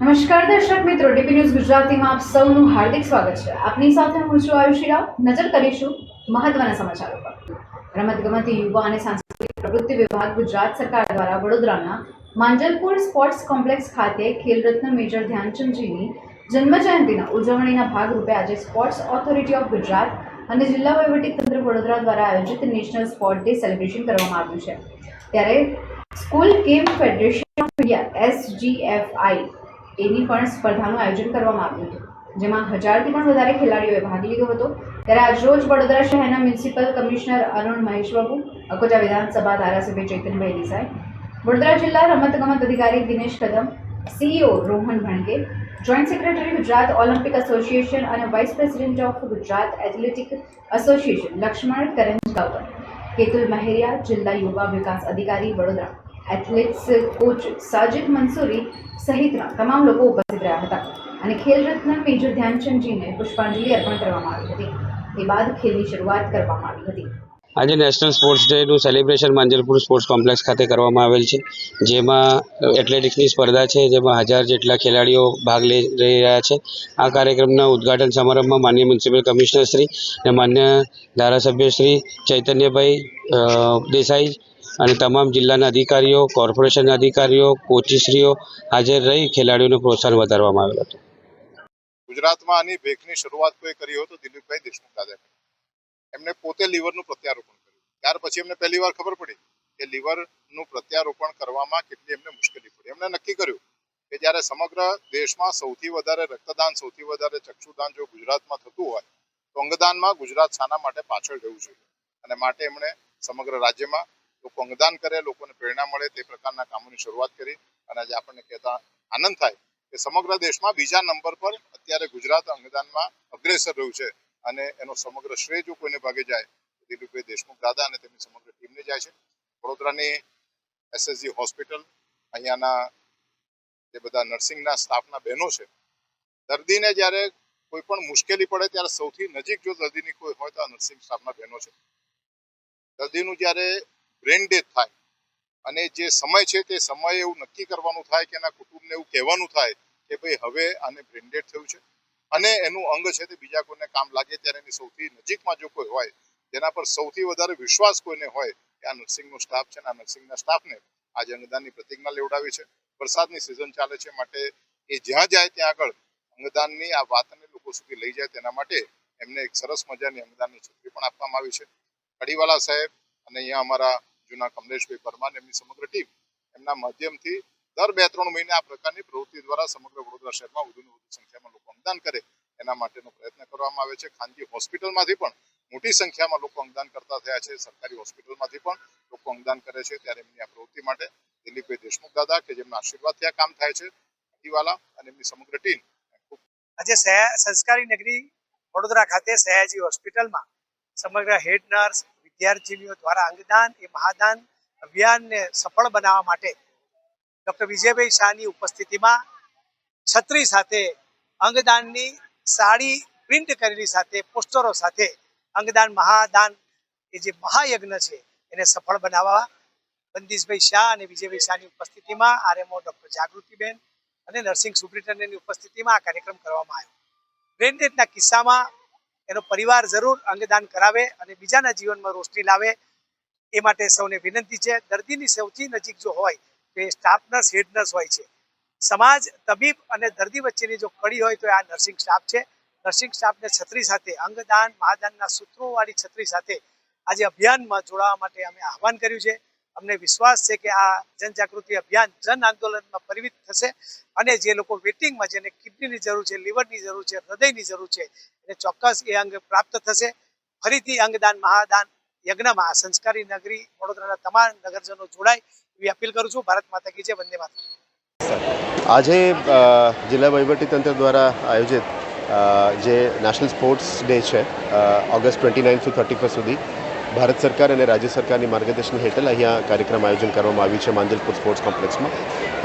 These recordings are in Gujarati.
નમસ્કાર દર્શક મિત્રો, ડીપી ન્યૂઝ ગુજરાતીમાં આપ સૌનું હાર્દિક સ્વાગત છે. આપની સાથે હું છું આયુષી રાવ. નજર કરીશું મહત્વના સમાચારો પર. રમતગમત, યુવા અને સાંસ્કૃતિક પ્રવૃત્તિ વિભાગ ગુજરાત સરકાર દ્વારા વડોદરાના માંજલપુર સ્પોર્ટ્સ કોમ્પ્લેક્સ ખાતે ખેલરત્ન મેજર ધ્યાનચંદજીની જન્મજયંતિના ઉજવણીના ભાગરૂપે આજે સ્પોર્ટ્સ ઓથોરિટી ઓફ ગુજરાત અને જિલ્લા વહીવટીતંત્ર વડોદરા દ્વારા આયોજિત નેશનલ સ્પોર્ટ ડે સેલિબ્રેશન કરવામાં આવ્યું છે. ત્યારે school game federation of India, SGFI એની પણ સ્પર્ધાનું આયોજન કરવામાં આવ્યું હતું, જેમાં હજારથી પણ વધારે ખેલાડીઓએ ભાગ લીધો હતો. ત્યારે આજરોજ વડોદરા શહેરના મ્યુનિસિપલ કમિશનર અરુણ મહેશ બાબુ અકોટા વિધાનસભા ધારાસભ્ય ચૈતનભાઈ દેસાઈ, વડોદરા જિલ્લા રમતગમત અધિકારી Dinesh Kadam, CEO Rohan Bhanke, joint secretary Gujarat Olympic association અને vice president of Gujarat athletic association, Laxman Karanjgaonkar, Ketul Maheriya જિલ્લા યુવા વિકાસ અધિકારી વડોદરા. એથ્લેટિક્સ કોચ સાજિદ મંસૂરી સહિતના તમામ લોકો ઉપસ્થિત રહ્યા હતા. અને ખેલ રત્ન મેજર ધ્યાનચંદજીને પુષ્પાંજલિ અર્પણ કરવામાં આવી હતી. એ બાદ ખેલની શરૂઆત કરવામાં આવી હતી. આજે નેશનલ સ્પોર્ટ્સ ડેનું સેલિબ્રેશન માંજલપુર સ્પોર્ટ્સ કોમ્પ્લેક્સ ખાતે કરવામાં આવેલ છે. જેમાં એથ્લેટિક્સની સ્પર્ધા છે. જેમાં હજાર જેટલા ખેલાડીઓ ભાગ લઈ રહી રહ્યા છે. આ કાર્યક્રમના ઉદ્ઘાટન સમારંભમાં માન્ય મ્યુનિસિપલ કમિશનર શ્રી અને માન્ય ધારાસભ્ય શ્રી ચૈતન્યભાઈ દેસાઈ અને તમામ જિલ્લાના અધિકારીઓ, કોર્પોરેશનના અધિકારીઓ, કોચિશ્રીઓ હાજર રહી ખેલાડીઓને પ્રોત્સાહન વધારવામાં આવેલ હતું. ગુજરાતમાં આની ભેખની શરૂઆત કોઈ કરી હોય તો દિલીપભાઈ દેશમુખ દાદા એમને પોતે લીવરનું પ્રત્યારોપણ કર્યું. ત્યાર પછી એમને પહેલી વાર ખબર પડી કે લીવરનું પ્રત્યારોપણ કરવામાં કેટલી એમને મુશ્કેલી પડી. એમને નક્કી કર્યું કે જ્યારે સમગ્ર દેશમાં સૌથી વધારે રક્તદાન, સૌથી વધારે ચક્ષુદાન જો ગુજરાતમાં થતું હોય, તો અંગદાનમાં ગુજરાત શાના માટે પાછળ રહેવું જોઈએ. અને માટે એમણે સમગ્ર રાજ્યમાં લોકો અંગદાન કરે, લોકોને પ્રેરણા મળે તે પ્રકારના કામોની શરૂઆત કરી અને આજે આપણને કહેતા આનંદ થાય કે સમગ્ર દેશમાં બીજા નંબર પર અત્યારે ગુજરાત અંગદાનમાં અગ્રેસર રહ્યું છે અને એનો સમગ્ર શ્રેય જો કોઈને ભાગે જાય દિલીપભાઈ દેશમુખ દાદા અને તેમની સમગ્ર ટીમને જાય છે. વડોદરાની એસએસજી હોસ્પિટલ, અહીંયાના જે બધા નર્સિંગના સ્ટાફના બહેનો છે, દર્દીને જ્યારે કોઈ પણ મુશ્કેલી પડે ત્યારે સૌથી નજીક જો દર્દીની કોઈ હોય તો આ નર્સિંગ સ્ટાફના બહેનો છે. દર્દીનું જ્યારે બ્રેન ડેથ થાય. અને જે સમય છે તે સમય એવું નક્કી કરવાનું થાય કે એના કુટુંબને એવું કહેવાનું થાય કે ભાઈ હવે આને બ્રેન્ડેડ થયું છે. અને એનું અંગ છે તે બીજા કોઈને કામ લાગે ત્યારે એની સૌથી નજીકમાં જો કોઈ હોય, જેના પર સૌથી વધારે વિશ્વાસ કોઈને હોય કે આ નર્સિંગનો સ્ટાફ છે અને આ નર્સિંગના સ્ટાફને આજે અંગદાનની પ્રતિજ્ઞા લેવડાવી છે વરસાદની સિઝન ચાલે છે માટે એ જ્યાં જાય ત્યાં આગળ અંગદાનની આ વાતને લોકો સુધી લઈ જાય તેના માટે એમને એક સરસ મજાની અંગદાનની છત્રી પણ આપવામાં આવી છે. કડીવાલા સાહેબ અને અહીંયા અમારા જૂના કમલેશભાઈ પરમાર એમની સમગ્ર ટીમ એમના માધ્યમથી દર બે ત્રણ મહિને આ પ્રકારની પ્રવૃત્તિ દ્વારા સમગ્ર વડોદરા શહેરમાં વધુને વધુ સંખ્યામાં લોકો અંગદાન કરે. એના માટેનો પ્રયત્ન કરવામાં આવે છે. ખાનગી હોસ્પિટલમાંથી પણ મોટી સંખ્યામાં લોકો અંગદાન કરતા થયા છે. સરકારી હોસ્પિટલમાંથી પણ લોકો અંગદાન કરે છે. ત્યારે એમની આ પ્રવૃત્તિ માટે દિલીપભાઈ દેશમુખ દાદા કે જેમના આશીર્વાદથી આ કામ થાય છે અટીવાલા અને એમની સમગ્ર ટીમ. આજે સંસ્કારી નગરી વડોદરા ખાતે સયાજી હોસ્પિટલમાં સમગ્ર હેડ નર્સ વિદ્યાર્થીનીઓ દ્વારા અંગદાન, એ મહાદાન અભિયાનને સફળ બનાવવા માટે ડોક્ટર વિજયભાઈ શાહની ઉપસ્થિતિમાં છત્રી સાથે અંગદાનની સાડી પ્રિન્ટ કરેલી સાથે, પોસ્ટરો સાથે અંગદાન મહાદાન, એ જે મહાયજ્ઞ છે, એને સફળ બનાવવા બંદીશભાઈ શાહ અને વિજયભાઈ શાહની ઉપસ્થિતિમાં આરએમઓ ડૉક્ટર જાગૃતિબેન અને નર્સિંગ સુપ્રિન્ટેન્ડન્ટની ઉપસ્થિતિમાં આ કાર્યક્રમ કરવામાં આવ્યો. બ્રેન ડેથના કિસ્સામાં એનો પરિવાર જરૂર અંગદાન કરાવે અને બીજાના જીવનમાં રોશની લાવે, એ માટે સૌને વિનંતી છે. દર્દીની સૌથી નજીક જો હોય, તો એ સ્ટાફ નર્સ હેડ નર્સ હોય છે. સમાજ, તબીબ અને દર્દી વચ્ચેની જો કડી હોય, તો આ નર્સિંગ સ્ટાફ છે. નર્સિંગ સ્ટાફને છત્રી સાથે અંગદાન, મહાદાનના સૂત્રોવાળી છત્રી સાથે આજે અભિયાનમાં જોડાવા માટે અમે આહવાન કર્યું છે. અમને વિશ્વાસ છે કે આ જનજાગૃતિ અભિયાન જન આંદોલનમાં પરિવિત થશે અને જે લોકો વેટિંગમાં જેને કિડનીની જરૂર છે, લીવરની જરૂર છે, હૃદયની જરૂર છે, એને ચોક્કસ એ અંગ પ્રાપ્ત થશે. ફરીથી અંગદાન, મહાદાન, યજ્ઞમાં સંસ્કારી નગરી વડોદરાના તમામ નગરજનો જોડાય એવી અપીલ કરું છું. ભારત માતા કી જય, વંદે માતા આજે જિલ્લા વહીવટીતંત્ર દ્વારા આયોજિત જે નેશનલ સ્પોર્ટ્સ ડે છે August twenty nine to thirty first સુધી ભારત સરકાર અને રાજ્ય સરકારની માર્ગદર્શન હેઠળ અહીંયા કાર્યક્રમ આયોજન કરવામાં આવ્યું છે માંજલપુર સ્પોર્ટ્સ કોમ્પ્લેક્સમાં.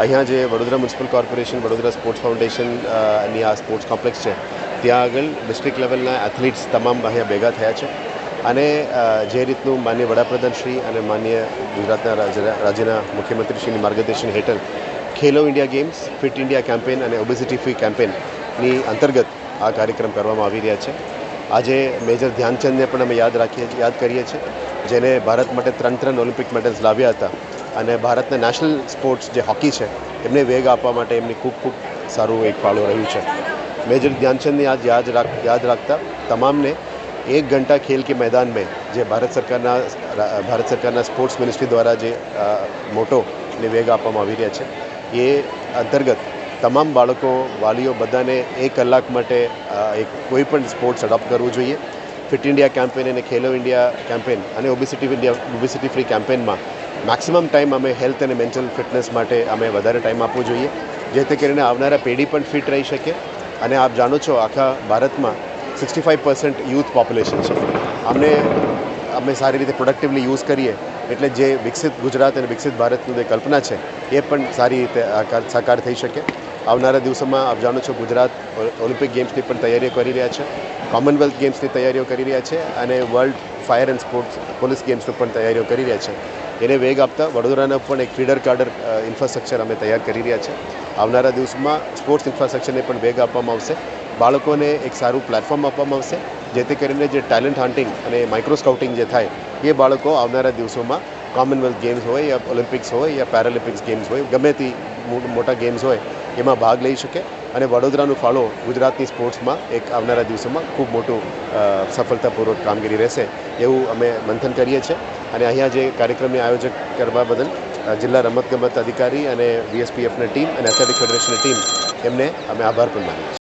અહીંયા જે Vadodara municipal corporation, Vadodara sports ફાઉન્ડેશનની આ સ્પોર્ટ્સ કોમ્પ્લેક્સ છે, ત્યાં આગળ ડિસ્ટ્રિક્ટ લેવલના એથ્લીટ્સ તમામ અહીંયા ભેગા થયા છે. અને જે રીતનું માન્ય વડાપ્રધાન શ્રી અને માન્ય ગુજરાતના રાજ્યના મુખ્યમંત્રીશ્રીની માર્ગદર્શન હેઠળ Khelo India games, fit India campaign અને ઓબેસિટી ફ્રી કેમ્પેનની અંતર્ગત આ કાર્યક્રમ કરવામાં આવી રહ્યા છે. આજે મેજર ધ્યાનચંદને પણ અમે યાદ રાખીએ યાદ કરીએ છીએ, જેને ભારત માટે ત્રણ ત્રણ ઓલિમ્પિક મેડલ્સ લાવ્યા હતા. અને ભારતને નેશનલ સ્પોર્ટ્સ જે હોકી છે, એમને વેગ આપવા માટે એમની ખૂબ ખૂબ સારું એક ફાળો રહ્યું છે. મેજર ધ્યાનચંદને આજ યાદ રાખ, યાદ રાખતા તમામને એક ઘંટા ખેલ કે મેદાનમાં જે ભારત સરકારના ભારત સરકારના સ્પોર્ટ્સ મિનિસ્ટ્રી દ્વારા જે મોટો ને વેગ આપવામાં આવી રહ્યા છે, એ અંતર્ગત તમામ બાળકો, વાલીઓ બધાને એક કલાક માટે એક કોઈ પણ સ્પોર્ટ્સ અડોપ્ટ કરવું જોઈએ. ફિટ ઇન્ડિયા કેમ્પેન અને ખેલો ઇન્ડિયા કેમ્પેન અને ઓબેસિટી ઇન્ડિયા, ઓબેસિટી ફ્રી કેમ્પેનમાં મેક્સિમમ ટાઈમ અમે હેલ્થ અને મેન્ટલ ફિટનેસ માટે અમે વધારે ટાઈમ આપવો જોઈએ. જેથી કરીને આવનારા પેઢી પણ ફિટ રહી શકે અને આપ જાણો છો આખા ભારતમાં sixty five percent youth population છે. અમને, અમે સારી રીતે પ્રોડક્ટિવલી યુઝ કરીએ એટલે જે વિકસિત ગુજરાત અને વિકસિત ભારતની જે કલ્પના છે એ પણ સારી રીતે સાકાર થઈ શકે. આવનારા દિવસોમાં આપ જાણો છો ગુજરાત ઓલિમ્પિક ગેમ્સની પણ તૈયારીઓ કરી રહ્યા છે કોમનવેલ્થ ગેમ્સની તૈયારીઓ કરી રહ્યા છે અને world fire and sports police ગેમ્સની પણ તૈયારીઓ કરી રહ્યા છે. એને વેગ આપતા વડોદરાના પણ એક ફીડર કાર્ડર ઇન્ફ્રાસ્ટ્રક્ચર અમે તૈયાર કરી રહ્યા છે. આવનારા દિવસમાં સ્પોર્ટ્સ ઇન્ફ્રાસ્ટ્રક્ચરને પણ વેગ આપવામાં આવશે, બાળકોને એક સારું પ્લેટફોર્મ આપવામાં આવશે, જેથી કરીને જે ટેલેન્ટ હન્ટિંગ અને માઇક્રો સ્કાઉટિંગ જે થાય, એ બાળકો આવનારા દિવસોમાં કોમનવેલ્થ ગેમ્સ હોય, યા ઓલિમ્પિક્સ હોય, યા પેરાલિમ્પિક્સ ગેમ્સ હોય, ગમે તે મોટા ગેમ્સ હોય એમાં ભાગ લઈ શકે. અને વડોદરાનું ફાળો ગુજરાતની સ્પોર્ટ્સમાં એક આવનારા દિવસોમાં ખૂબ મોટું સફળતાપૂર્વક કામગીરી રહેશે એવું અમે મંથન કરીએ છીએ. અને અહીંયા જે કાર્યક્રમને આયોજક કરવા બદલ જિલ્લા રમતગમત અધિકારી અને વીએસપીએફની ટીમ અને એથ્લેટિક ફેડરેશનની ટીમ એમને અમે આભાર પણ માનીએ છીએ.